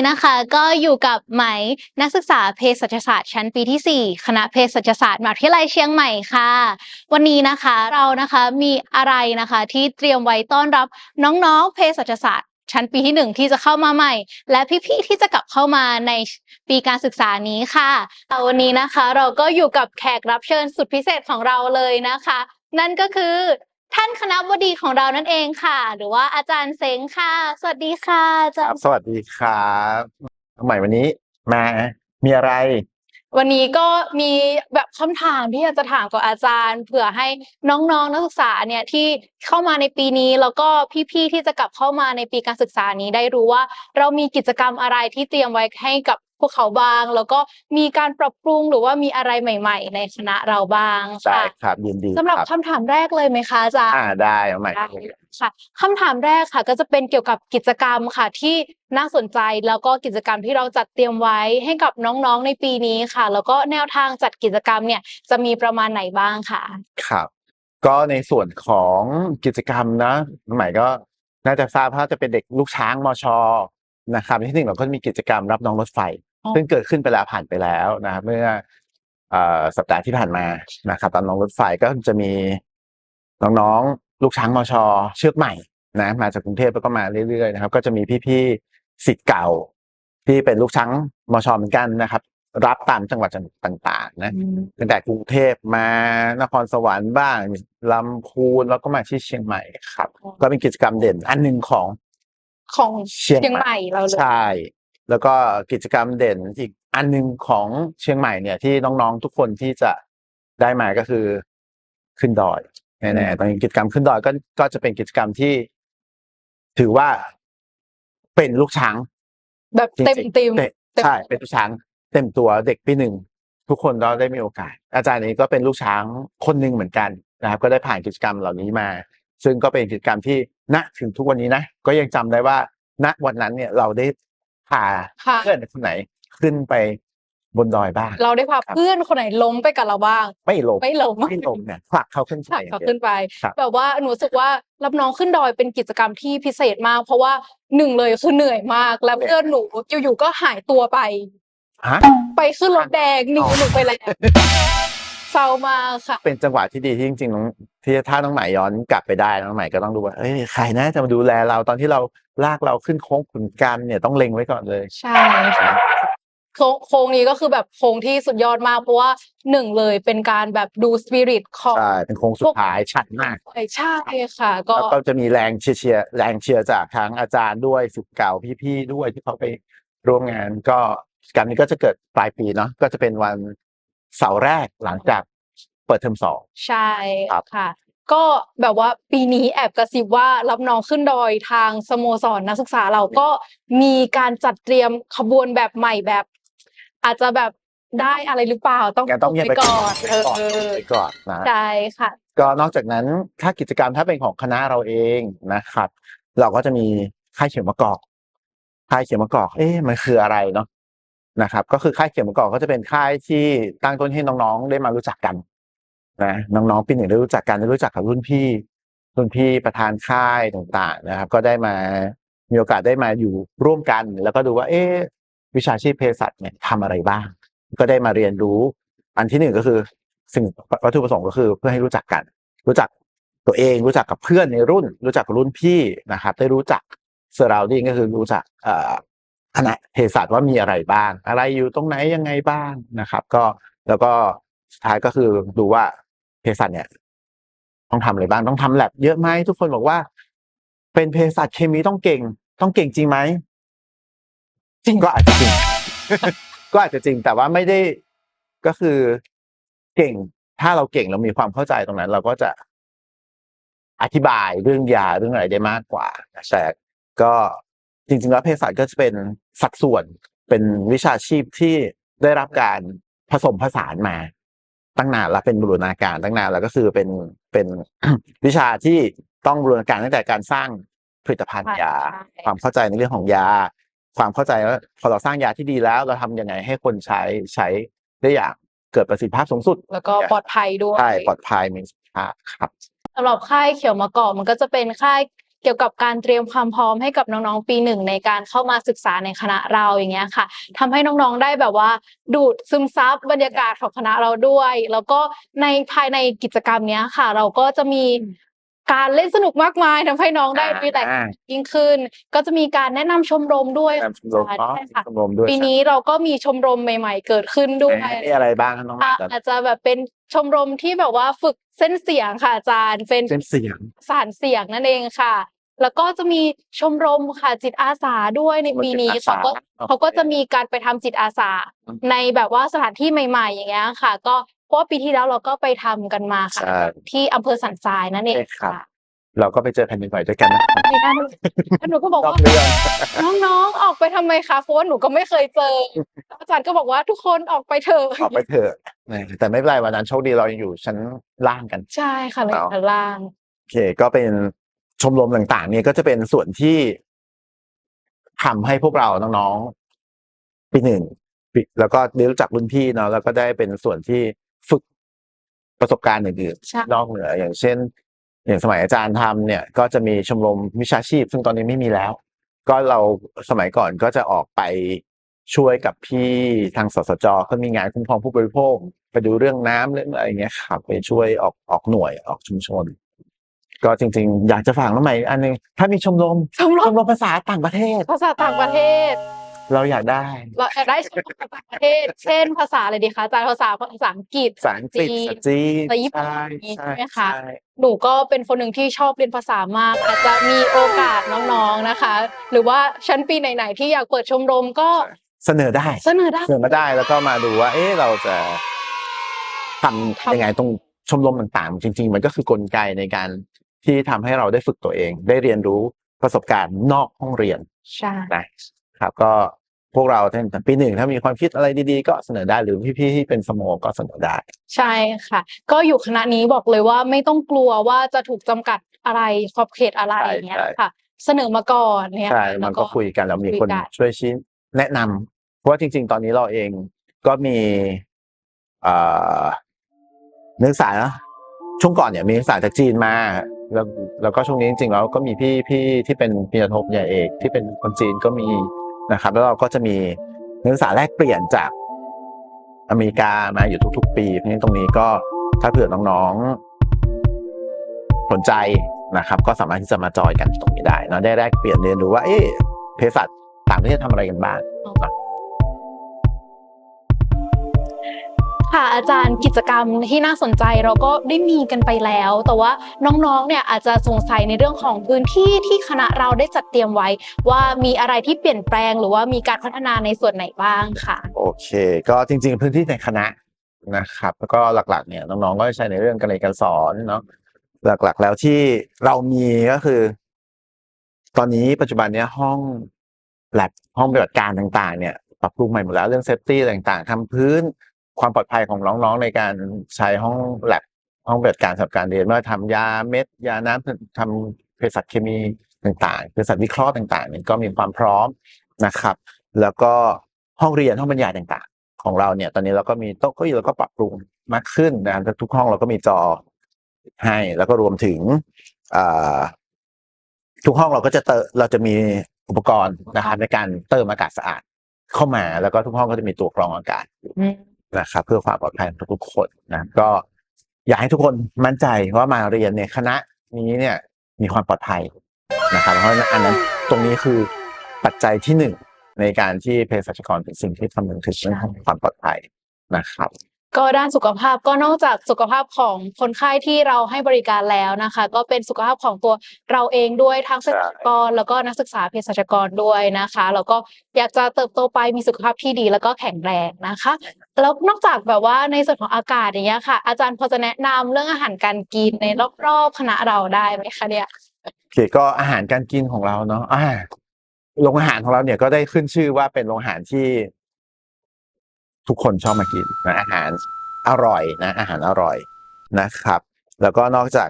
นี้นะคะก็อยู่กับไหมนักศึกษาเภสัชศาสตร์ชั้นปีที่ 4 คณะเภสัชศาสตร์มหาวิทยาลัยเชียงใหม่ค่ะ วันนี้นะคะเรานะคะมีอะไรนะคะที่เตรียมไว้ต้อนรับน้องๆเภสัชศาสตร์ชั้นปีที่หนึ่งที่จะเข้ามาใหม่ และพี่ๆที่จะกลับเข้ามาในปีการศึกษานี้ค่ะวันนี้นะคะ เราก็อยู่กับแขกรับเชิญสุดพิเศษของเราเลยนะคะ นั่นก็คือ ท่านคณะบดีของเรานั่นเองค่ะ หรือว่าอาจารย์เซ้งค่ะ สวัสดีค่ะอาคจารรับย์ สวัสดีครับน้องใหม่วันนี้มามีอะไร วันนี้ก็มีแบบคำถามที่อยากจะถามกับอาจารย์ เผื่อให้น้องๆนักศึกษาเนี่ยที่เข้ามาในปีนี้แล้วก็พี่ๆที่จะกลับเข้ามาในปีการศึกษานี้ได้รู้ว่า เรามีกิจกรรมอะไรที่เตรียมไว้ให้กับ พวกเขาบ้าง แล้วก็มีการปรับปรุงหรือว่ามีอะไรใหม่ ๆ ในคณะเราบ้างได้ค่ะครับยินดีสำหรับครับคำถามแรกเลยไหมคะอาจารย์ อ่าได้น้องใหม่ได้ค่ะคำถามแรกค่ะ ก็จะเป็นเกี่ยวกับกิจกรรมค่ะที่น่าสนใจแล้วก็กิจกรรมที่เราจัดเตรียมไว้ให้กับน้องๆในปีนี้ค่ะ แล้วก็แนวทางจัดกิจกรรมเนี่ยจะมีประมาณไหนบ้างค่ะ ครับ ก็ในส่วนของกิจกรรมนะน้องใหม่ก็น่าจะทราบว่าจะเป็นเด็กลูกช้างมชนะครับที่หนึ่งเราก็มีกิจกรรมรับน้องรถไฟอ๋อ ซึ่งเกิดขึ้นไปแล้วผ่านไปแล้วนะครับ เมื่อเอ่อสัปดาห์ที่ผ่านมานะครับตอนน้องรถไฟก็จะมีน้องๆ ลูกช้างมชเชือกใหม่นะมาจากกรุงเทพแล้วก็มาเรื่อยๆนะครับ ก็จะมีพี่ๆสิทธิ์เก่า ที่เป็นลูกช้างมชเหมือนกันนะครับ รับตามจังหวัดต่างๆนะตั้งแต่กรุงเทพมานครสวรรค์บ้างลำพูนแล้วก็มาที่เชียงใหม่ครับอ๋อก็เป็นกิจกรรมเด่นอันหนึ่งของของเชียงเชียงใหใหม่ม่เราเลยใช่ แล้วก็กิจกรรมเด่นอีกอันหนึ่งของเชียงใหม่เนี่ยที่น้องๆทุกคนที่จะได้มาก็คือขึ้นดอยแน่ๆตอนนี้กิจกรรมขึ้นดอยก็ก็จะเป็นกิจกรรมที่ ถือว่าเป็นลูกช้างแบบจริงๆเต็มเต็มเต็มใช่เป็นลูกช้างเต็มตัวเด็กปีหนึ่งทุกคนก็ได้มีโอกาส อาจารย์นี้ก็เป็นลูกช้างคนหนึ่งเหมือนกันนะครับ ก็ได้ผ่านกิจกรรมเหล่านี้มา ซึ่งก็เป็นกิจกรรมที่ณถึงทุกวันนี้นะก็ยังจำได้ว่า ณวันนั้นเนี่ยเราได้ พาค่ะ เพื่อนคนไหนขึ้นไปบนดอยบ้าง เราได้พาครับ เพื่อนคนไหนล้มไปกับเราบ้าง ไม่ลงไม่ล้มไม่ลงเนี่ยผลักเขาขึ้นผลักไปเขาขึ้นไป ครับ แบบว่าหนูรู้สึกว่ารับน้องขึ้นดอยเป็นกิจกรรมที่พิเศษมาก เพราะว่าหนึ่งเลยคือเหนื่อยมาก แล้วเพื่อนหนูอยู่ๆก็หายตัวไป ฮะ ไปขึ้นรถแดงหนีหนูไปแล้วเศร้ามากค่ะ เป็นจังหวะที่ดีที่จริงๆน้อง ที่ถ้าน้องใหม่ย้อนกลับไปได้น้องใหม่ก็ต้องดูว่าเอ้ยใครนะจะมาดูแลเราตอนที่เราลากเราขึ้นโค้งขุนกันเนี่ยต้องเล็งไว้ก่อนเลย ใช่ค่ะโค้งโค้งนี้ก็คือแบบโค้งที่สุดยอดมากเพราะว่าหนึ่งเลยเป็นการแบบดูสปิริตของ ใช่เป็นโค้งสุดท้ายชัดมากใช่ค่ะ ก็แล้วก็จะมีแรงเชียร์เชียร์แรงเชียร์จากทั้งอาจารย์ด้วยสุดเก่าพี่ๆด้วยที่เขาไปร่วมงานก็กิจกรรมนี้ก็จะเกิดปลายปีเนาะก็จะเป็นวันเสาร์แรกหลังจาก เปิดเทอมสอง ใช่ครับค่ะ ก็แบบว่าปีนี้แอบกระซิบว่ารับน้องขึ้นดอยทางสโมสรนักศึกษาเราก็มีการจัดเตรียมขบวนแบบใหม่แบบ อาจจะแบบได้อะไรหรือเปล่าต้องงั้นต้องเงียบไปก่ก่ออนนเออก่อนเออไปก่อนนะใช่ค่ะ ก็นอกจากนั้นถ้ากิจกรรมถ้าเป็นของคณะเราเองนะครับ เราก็จะมีค่ายเขียวมะกอกค่ายเขียวมะกอก เอ๊ะมันคืออะไรเนาะนะครับ ก็คือค่ายเขียวมะกอกก็จะเป็นค่ายที่ตั้งต้นให้น้องๆ ได้มารู้จักกัน นะน้องๆปีหนึ่งได้รู้จักกันได้รู้จักกับรุ่นพี่ รุ่นพี่ประธานค่ายต่างๆนะครับ ก็ได้มามีโอกาสได้มาอยู่ร่วมกัน แล้วก็ดูว่า เอ๊วิชาชีพเภสัชเนี่ยทำอะไรบ้าง ก็ได้มาเรียนรู้ อันที่หนึ่งก็คือ สิ่งวัตถุประสงค์ก็คือเพื่อให้รู้จักกัน รู้จักตัวเองรู้จักกับเพื่อนในรุ่น รู้จักกับรุ่นพี่นะครับ ได้รู้จัก surrounding ก็คือรู้จักเอ่อคณะเภสัชว่ามีอะไรบ้าง อะไรอยู่ตรงไหนยังไงบ้างนะครับ ก็แล้วก็สุดท้ายก็คือดูว่า เภสัชเนี่ย ต้องทำอะไรบ้างต้องทำแลบเยอะไหมทุกคนบอกว่า เป็นเภสัชเคมีต้องเก่ง ต้องเก่งจริงไหมจริงก็อาจจะจริง ก็อาจจะจริงแต่ว่าไม่ได้ก็คือเก่ง ถ้าเราเก่งเรามีความเข้าใจตรงนั้น เราก็จะอธิบายเรื่องยาเรื่องอะไรได้มากกว่าแต่ก็จริงๆแล้วเภสัชก็จะเป็นสัดส่วนเป็นวิชาชีพที่ได้รับการผสมผสานมา ตั้งนานแล้วเป็นบูรณาการตั้งนานแล้วก็คือเป็นเป็นวิชาที่ต้องบูรณาการตั้งแต่การสร้างผลิตภัณฑ์ยาใช่ความเข้าใจในเรื่องของยา ความเข้าใจว่าพอเราสร้างยาที่ดีแล้ว เราทำยังไงให้คนใช้ใช้ได้อย่างเกิดประสิทธิภาพสูงสุด แล้วก็ปลอดภัยด้วยใช่ปลอดภัยมีสุขภาพครับสำหรับค่ายเขียวมะกอกมันก็จะเป็นค่าย เกี่ยวกับการเตรียมความพร้อมให้กับน้องๆปีหนึ่งในการเข้ามาศึกษาในคณะเราอย่างเงี้ยค่ะทำให้น้องๆได้แบบว่า ดูดซึมซับบรรยากาศของคณะเราด้วย แล้วก็ในภายในกิจกรรมเนี้ยค่ะ เราก็จะมี การเล่นสนุกมากมายทำให้น้องได้รีแลกซ์อ่ายิ่งขึ้น ก็จะมีการแนะนำชมรมด้วยแนะนำชมรมอ๋อใช่ค่ะชมรมด้วยปีนี้เราก็มีชมรมใหม่ ๆ เกิดขึ้นด้วยเอ๊ะมีอะไรบ้างครับน้องอะอาจารย์อาจจะแบบเป็นชมรมที่แบบว่าฝึกเส้นเสียงค่ะอาจารย์เป็นเส้นเสียงสารเสียงนั่นเองค่ะ แล้วก็จะมีชมรมค่ะจิตอาสาด้วยในปีนี้ชมรมจิตอาสาเขาก็โอเคเขาก็จะมีการไปทำจิตอาสาอืมในแบบว่าสถานที่ใหม่ ๆ อย่างเงี้ยค่ะ ก็ เพราะว่าปีที่แล้วเราก็ไปทำกันมาค่ะใช่ที่อำเภอสันทรายนั่นเองใช่ครับค่ะ เราก็ไปเจอแผ่นดินไหวด้วยกันนะครับในนั้นแล้วหนูก็บอกนอกว่าเรื่องน้องๆออกไปทำไมคะเพราะว่าหนูก็ไม่เคยเจออาจารย์ก็บอกว่าทุกคนออกไปเถอะออกไปเถอะแต่ไม่เป็นไรวันนั้นโชคดีเรายังอยู่ชั้นล่างกัน ใช่ค่ะเลยเอาชั้นล่างโอเค ก็เป็นชมรมต่างๆ เนี่ยก็จะเป็นส่วนที่ทำให้พวกเราน้องๆปีหนึ่งปีแล้วก็ได้รู้จักรุ่นพี่เนาะแล้วก็ได้เป็นส่วนที่ ฝึกประสบการณ์อื่นใช่ ๆนอกเหนืออย่างเช่น อย่างสมัยอาจารย์ทำเนี่ย ก็จะมีชมรมวิชาชีพ ซึ่งตอนนี้ไม่มีแล้ว ก็เราสมัยก่อนก็จะออกไปช่วยกับพี่ทางสสจเขามีงานคุ้มครองผู้บริโภค ไปดูเรื่องน้ำเรื่องอะไรอย่างเงี้ยครับ ไปช่วยออกออกหน่วยออกชุมชน ก็จริง ๆ อยากจะฝากน้องใหม่อันหนึงถ้ามีชมรมชมรชมมรมภาษาต่างประเทศ ภาษาต่างประเทศ เราอยากได้ เราอยากได้ชมรมภาษาต่างประเทศ เช่นภาษาอะไรดีคะอาจารย์ภาษาภาษาอังกฤษภาษาอังกฤษจีนภาษาจีนภาษาญี่ปุ่นใช่ใช่ใช่ไหมคะใช่หนูก็เป็นคนหนึ่งที่ชอบเรียนภาษามาก อาจจะมีโอกาสน้องๆนะคะ หรือว่าชั้นปีไหนๆที่อยากเปิดชมรมก็เสนอได้ เสนอได้ เสนอมาได้แล้วก็มาดูว่า เอ๊ะเราจะทำทำยังไงตรงชมรมต่างๆ จริง ๆ มันก็คือกลไกในการที่ทำให้เราได้ฝึกตัวเอง ได้เรียนรู้ประสบการณ์นอกห้องเรียนใช่นะครับก็ พวกเราตั้งแต่ปีหนึ่งถ้ามีความคิดอะไรดีๆ ก็เสนอได้หรือพี่ๆที่เป็นสโมก็เสนอได้ ใช่ค่ะ ก็อยู่คณะนี้บอกเลยว่าไม่ต้องกลัวว่าจะถูกจำกัดอะไรขอบเขตอะไรใช่อย่างเงี้ยใช่ค่ะ เสนอมาก่อนเนี่ยใช่ค่ะมันแล้วก็คุยกันแล้วมีคุยคนกันช่วยชี้แนะนำเพราะว่าจริง ๆ ตอนนี้เราเองก็มีเอ่อนักศึกษาเนอะช่วงก่อนเนี่ยมีนักศึกษาจากจีนมาแล้วแล้วก็ช่วงนี้จริงๆแล้วก็มีพี่พี่ที่เป็นปริญญาโทปริญญาเอกที่เป็นคนจีนก็มี นะครับ แล้วเราก็จะมีนักศึกษาแลกเปลี่ยนจากอเมริกามาอยู่ทุก ๆ ปีเพราะฉะนั้นตรงนี้ก็ถ้าเผื่อน้องๆสนใจนะครับ ก็สามารถที่จะมาจอยกันตรงนี้ได้เนาะได้แลกเปลี่ยนเรียนรู้ว่าเอ๊ะเภสัชต่างประเทศทำอะไรกันบ้าง ค่ะอาจารย์กิจกรรมที่น่าสนใจเราก็ได้มีกันไปแล้ว แต่ว่าน้องๆเนี่ยอาจจะสงสัยในเรื่องของพื้นที่ที่คณะเราได้จัดเตรียมไว้ ว่ามีอะไรที่เปลี่ยนแปลงหรือว่ามีการพัฒนาในส่วนไหนบ้างค่ะ โอเค ก็จริง ๆ พื้นที่ในคณะนะครับแล้วก็หลักๆเนี่ยน้องๆก็จะใช้ในเรื่องการเรียนการสอนเนาะหลักๆ แล้วที่เรามีก็คือ ตอนนี้ปัจจุบันเนี้ยห้องแลบห้องปฏิบัติการต่าง ๆ เนี่ยปรับปรุงใหม่หมดแล้วเรื่องเซฟตี้ต่างๆทำพื้น ความปลอดภัยของน้องๆในการใช้ห้องแลบห้องปฏิบัติการสำหรับการเรียนไม่ว่าทำยาเม็ด ยาน้ำทำเภสัชเคมีต่างๆเภสัชวิเคราะห์ต่างๆนี่ก็มีความพร้อมนะครับ แล้วก็ห้องเรียนห้องบรรยายต่างๆ ของเราเนี่ย ตอนนี้เราก็มีโต๊ะเก้าอี้เราก็ปรับปรุงมากขึ้นนะครับทุกห้องเราก็มีจอให้แล้วก็รวมถึงทุกห้องเราก็จะเติเราจะมีอุปกรณ์นะครับในการเติมอากาศสะอาดเข้ามาแล้วก็ทุกห้องก็จะมีตัวกรองอากาศอยู่ นะครับเพื่อความปลอดภัยของทุกๆคนนะก็อยากให้ทุกคนมั่นใจว่ามาเรียนเนี่ยคณะนี้เนี่ยมีความปลอดภัยนะครับเพราะฉะนั้นอันนั้นตรงนี้คือปัจจัยที่หนึ่งในการที่เภสัชกรเป็นสิ่งที่คำนึงถึงเรื่องของความปลอดภัยนะครับ ก็ด้านสุขภาพก็นอกจากสุขภาพของคนไข้ที่เราให้บริการแล้วนะคะ ก็เป็นสุขภาพของตัวเราเองด้วยทั้งเภสัชกร แล้วก็นักศึกษาเภสัชกรด้วยนะคะแล้วก็อยากจะเติบโตไปมีสุขภาพที่ดีแล้วก็แข็งแรงนะคะ แล้วนอกจากแบบว่าในส่วนของอากาศอย่างเงี้ยค่ะ อาจารย์พอจะแนะนำเรื่องอาหารการกินในรอบๆคณะเราได้ไหมคะเนี่ยโอเคก็อาหารการกินของเราเนาะอ่าโรงอาหารของเราเนี่ยก็ได้ขึ้นชื่อว่าเป็นโรงอาหารที่ ทุกคนชอบมากินนะอาหารอร่อยนะ อาหารอร่อยนะครับ แล้วก็นอกจาก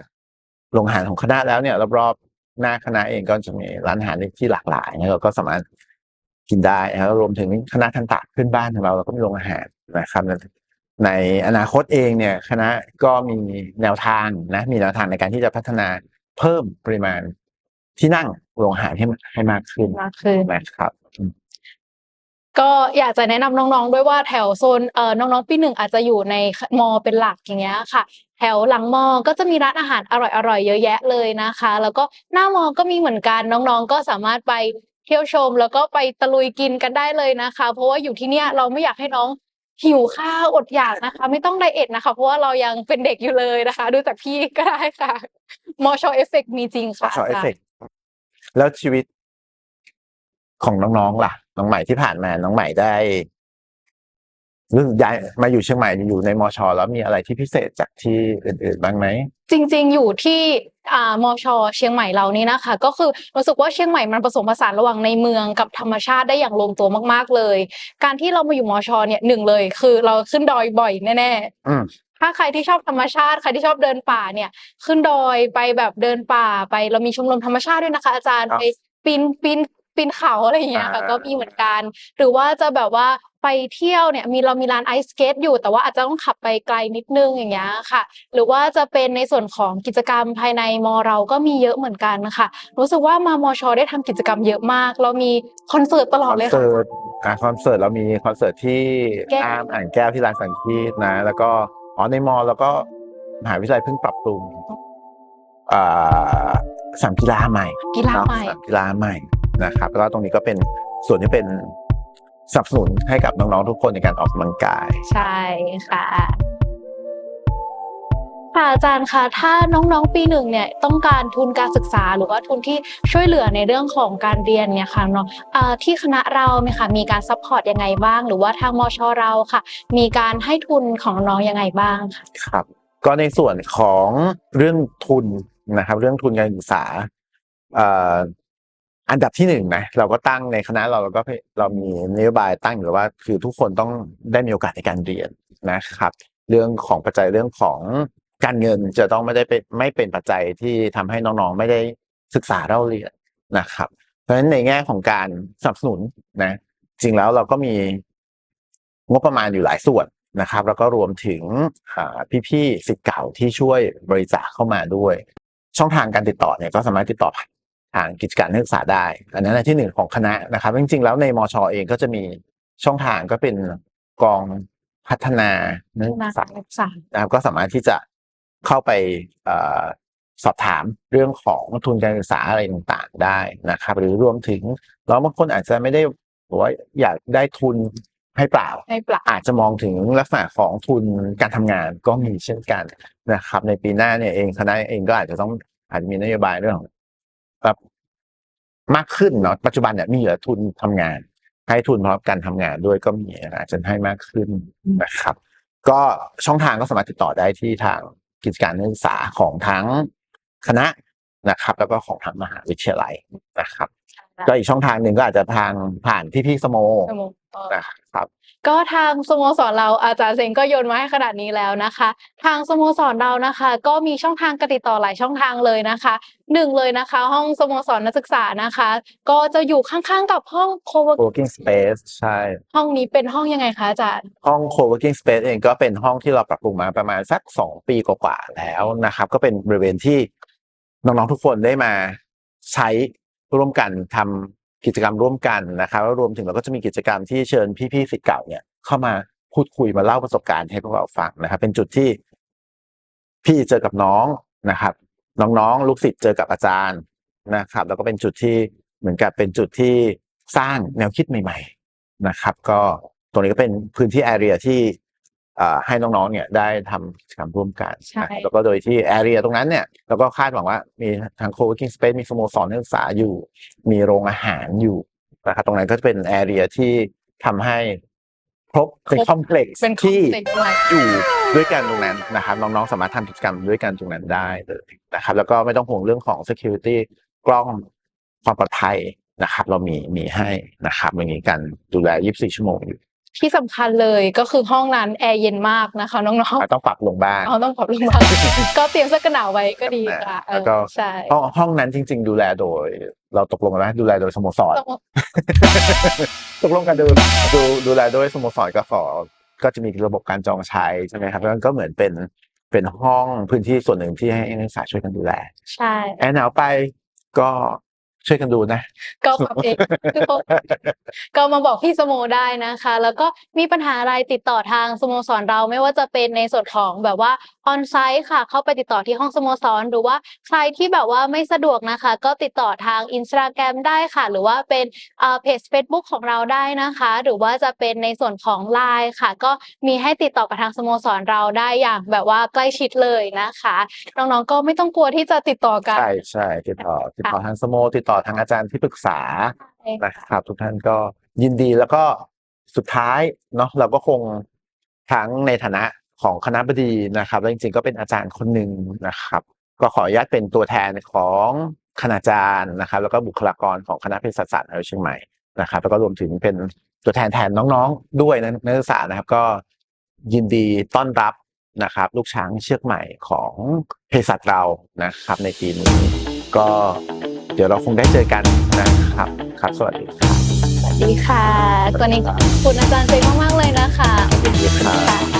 โรงอาหารของคณะแล้วเนี่ยรอบๆหน้าคณะเองก็จะมีร้านอาหารที่หลากหลายนะเราก็สามารถกินได้นะครับรวมถึงคณะทันตะขึ้นบ้านของเราเราก็มีโรงอาหารนะครับ ในอนาคตเองเนี่ยคณะก็มีแนวทางนะมีแนวทางในการที่จะพัฒนาเพิ่มปริมาณที่นั่งโรงอาหารให้ให้มากขึ้นมากขึ้นนะครับอืม ก็อยากจะแนะนำน้องๆ ด้วยว่าแถวโซนเอ่อน้องๆปีหนึ่งอาจจะอยู่ในมอเป็นหลักอย่างเงี้ยค่ะ แถวหลังมอก็จะมีร้านอาหารอร่อยๆเยอะแยะเลยนะคะ แล้วก็หน้ามอก็มีเหมือนกันน้องๆ ก็สามารถไปเที่ยวชม แล้วก็ไปตะลุยกินกันได้เลยนะคะ เพราะว่าอยู่ที่เนี่ยเราไม่อยากให้น้องหิวข้าวอดอยากนะคะ ไม่ต้องไดเอทนะคะ เพราะว่าเรายังเป็นเด็กอยู่เลยนะคะ ดูจากพี่ก็ได้ค่ะมอชอเอฟเฟกมีจริงค่ะชอเอฟเฟกแล้วชีวิต ของน้องๆล่ะ น้องใหม่ที่ผ่านมาน้องใหม่ได้รู้สึกย้ายมาอยู่เชียงใหม่อยู่ในมอชอแล้วมีอะไรที่พิเศษจากที่อื่น ๆ บ้างไหมจริง ๆ อยู่ที่อ่ามอชอเชียงใหม่เรานี่นะคะ ก็คือรู้สึกว่าเชียงใหม่มันผสมผสานระหว่างในเมืองกับธรรมชาติได้อย่างลงตัวมาก ๆเลย การที่เรามาอยู่มอชอเนี่ยหนึ่งเลย คือเราขึ้นดอยบ่อยแน่อืม ๆถ้าใครที่ชอบธรรมชาติใครที่ชอบเดินป่าเนี่ย ขึ้นดอยไปแบบเดินป่าไป เรามีชมรมธรรมชาติด้วยนะคะ อาจารย์ครับ ไปปีนปีน ปีนเขาอะไรอย่างเงี้ยค่ะอ่าก็มีเหมือนกัน หรือว่าจะแบบว่าไปเที่ยวเนี่ยมีเรามีร้านไอซ์สเกตอยู่แต่ว่าอาจจะต้องขับไปไกลนิดนึงอย่างเงี้ยค่ะ หรือว่าจะเป็นในส่วนของกิจกรรมภายในมอเราก็มีเยอะเหมือนกันค่ะ รู้สึกว่ามามอชอได้ทำกิจกรรมเยอะมาก เรามีคอนเสิร์ตตลคอดอนเลยเสิค่ะร์ตอ่าคอนเสิร์ตเรามีคอนเสิร์ตที่แก้วอามอ่างแก้วที่ร้านสังคีตนะ แล้วก็อ๋อในมอแล้วก็มหาวิทยาลัยเพิ่งปรับปรุงอ่าสนามกีฬาใหม่กีฬาใหม่สนามกีฬาใหม่ นะครับแล้วก็ตรงนี้ก็เป็นส่วนที่เป็นสนับสนุนให้กับน้องๆทุกคนในการออกกำลังกาย ใช่ค่ะค่ะอาจารย์คะถ้าน้องๆปีหนึ่งเนี่ยต้องการทุนการศึกษาหรือว่าทุนที่ช่วยเหลือในเรื่องของการเรียนเนี่ยค่ะเนาะอ่าที่คณะเราเนี่ยค่ะมีการซัพพอร์ตยังไงบ้าง หรือว่าทางมชเราค่ะ มีการให้ทุนของน้องยังไงบ้างค่ะครับ ก็ในส่วนของเรื่องทุนนะครับ เรื่องทุนการศึกษาเอันดับที่หนึ่งนะเราก็ตั้งในคณะเราเราก็เรามีนโยบายตั้งอยู่ว่า คือทุกคนต้องได้มีโอกาสในการเรียนนะครับ เรื่องของปัจจัยเรื่องของการเงินจะต้องไม่ได้เป็นไม่เป็นปัจจัยที่ทำให้น้องๆไม่ได้ศึกษาเล่าเรียนนะครับ เพราะฉะนั้นในแง่ของการสนับสนุนนะจริงแล้วเราก็มีงบประมาณอยู่หลายส่วนนะครับ แล้วก็รวมถึงพี่ๆสิทธิ์เก่าที่ช่วยบริจาคเข้ามาด้วย ช่องทางการติดต่อเนี่ยก็สามารถติดต่อผ่าน ทางกิจการนักศึกษาได้ อันนั้นอันที่หนึ่งของคณะนะครับจริงๆแล้วในมชเองก็จะมีช่องทางก็เป็นกองพัฒนานักศึกษานักศึกษานะครับก็สามารถที่จะเข้าไปเออสอบถามเรื่องของทุนการศึกษาอะไรต่างๆได้นะครับ หรือรวมถึงแล้วบางคนอาจจะไม่ได้บอกว่าอยากได้ทุนให้เปล่าให้ปรับอาจจะมองถึงลักษณะของทุนการทำงานก็มีเช่นกันนะครับ ในปีหน้าเนี่ยเองคณะเองก็อาจจะต้องอาจจะมีนโยบายเรื่องของ แบบมากขึ้นเนาะปัจจุบันเนี่ยมีเหลือทุนทำงาน ให้ทุนพร้อมกันทำงานด้วยก็มีอาจจะให้มากขึ้นนะครับ ก็ช่องทางก็สามารถติดต่อได้ที่ทางกิจการนักศึกษาของทั้งคณะนะครับ แล้วก็ของทางมหาวิทยาลัยนะครับ ก็อีกช่องทางหนึ่งก็อาจจะทางผ่านพี่ๆสโมสโมเอ่อ นะครับก็ทางสโมสรเราอาจารย์เซงก็โยนมาให้ขนาดนี้แล้วนะคะ ทางสโมสรเรานะคะ ก็มีช่องทางการติดต่อหลายช่องทางเลยนะคะหนึ่งเลยนะคะ ห้องสโมสรนักศึกษานะคะ ก็จะอยู่ข้างๆกับห้อง co-work co-working space ใช่ ห้องนี้เป็นห้องยังไงคะอาจารย์ ห้อง co-working space เองก็เป็นห้องที่เราปรับปรุงมาประมาณสักสองปีกว่าๆแล้วนะครับ ก็เป็นบริเวณที่น้องๆทุกคนได้มาใช้ร่วมกันทำ กิจกรรมร่วมกันนะครับแล้วรวมถึงเราก็จะมีกิจกรรมที่เชิญพี่ๆสิทธิ์เก่าเนี่ยเข้ามาพูดคุยมาเล่าประสบการณ์ให้พวกเราฟังนะครับ เป็นจุดที่พี่เจอกับน้องนะครับ น้องๆ ลูกศิษย์เจอกับอาจารย์นะครับ แล้วก็เป็นจุดที่เหมือนกับเป็นจุดที่สร้างแนวคิดใหม่ ๆนะครับ ก็ตรงนี้ก็เป็นพื้นที่แอเรียที่ ให้น้องๆเนี่ยได้ทำกิจกรรมร่วมกันใช่ นะครับแล้วก็โดยที่แอเรียตรงนั้นเนี่ยเราก็คาดหวังว่ามีทาง co-working space มีสโมสรนักศึกษาอยู่ มีโรงอาหารอยู่นะครับตรงนั้นก็จะเป็นแอเรียที่ทำให้ครบเป็นครบคอมเพล็กซ์เป็นที่ complex มากอยู่ด้วยกันตรงนั้นนะครับน้องๆสามารถทำกิจกรรมด้วยกันตรงนั้นได้เลยนะครับ แล้วก็ไม่ต้องห่วงเรื่องของ security กล้องความปลอดภัยนะครับ เรามีมีให้นะครับมีการดูแล 24 ชั่วโมงอยู่ ที่สำคัญเลยก็คือห้องนั้นแอร์เย็นมากนะคะน้องอาจต้องปรับลงบ้างๆเอาต้องปรับลงมาก็เตรียมเสื้อกันหนาวไว้ก็ดีค่ะเอแล้วอก็ใช่ห้องห้องนั้นจริง ๆ ดูแลโดย เราตกลงกันไหมดูแลโดยสโมสรต้องตกลงกันดูดูดูแลโดยสโมสรกฟก็จะมีระบบการจองใช้ใช่ไหมครับแล้วก็เหมือนเป็นเป็นห้องพื้นที่ส่วนหนึ่งที่ให้นักศึกษาช่วยกันดูแล ใช่แอนหนาวไปก็ ช่วยกันดูนะก็ปรับเองทุกคนก็มาบอกพี่สโมได้นะคะ แล้วก็มีปัญหาอะไรติดต่อทางสโมสรเราไม่ว่าจะเป็นในส่วนของแบบว่าออนไซต์ค่ะ เข้าไปติดต่อที่ห้องสโมสร หรือว่าใครที่แบบว่าไม่สะดวกนะคะ ก็ติดต่อทางอินสตาแกรมได้ค่ะ หรือว่าเป็นเอ่อเพจ Facebook ของเราได้นะคะ หรือว่าจะเป็นในส่วนของ Line ค่ะ ก็มีให้ติดต่อกับทางสโมสรเราได้อย่างแบบว่าใกล้ชิดเลยนะคะน้องๆก็ไม่ต้องกลัวที่จะติดต่อกันใช่ใช่ติดต่อติดต่อทางสโมติดต่อ่อทางอาจารย์ที่ปรึกษานะครับ ทุกท่านก็ยินดีแล้วก็สุดท้ายเนาะเราก็คงทั้งในฐานะของคณะบดีนะครับและจริงๆก็เป็นอาจารย์คนหนึ่งนะครับ ก็ขออนุญาตเป็นตัวแทนของคณาจารย์นะครับ แล้วก็บุคลากรของคณะเภสัชศาสตร์มหาวิทยาลัยเชียงใหม่นะครับ แล้วก็รวมถึงเป็นตัวแทนแทนน้องๆ ด้วยนะนักศึกษานะครับ ก็ยินดีต้อนรับนะครับ ลูกช้างเชือกใหม่ของเภสัชเรานะครับ ในปีนี้ก็ ดี๋ยวเราคงได้เจอกันนะครับ ครับ สวัสดีครับสวัสดีค่ะวันนี้ขอบคุณอาจารย์เจมากๆเลยนะคะยินดีครับค่ะ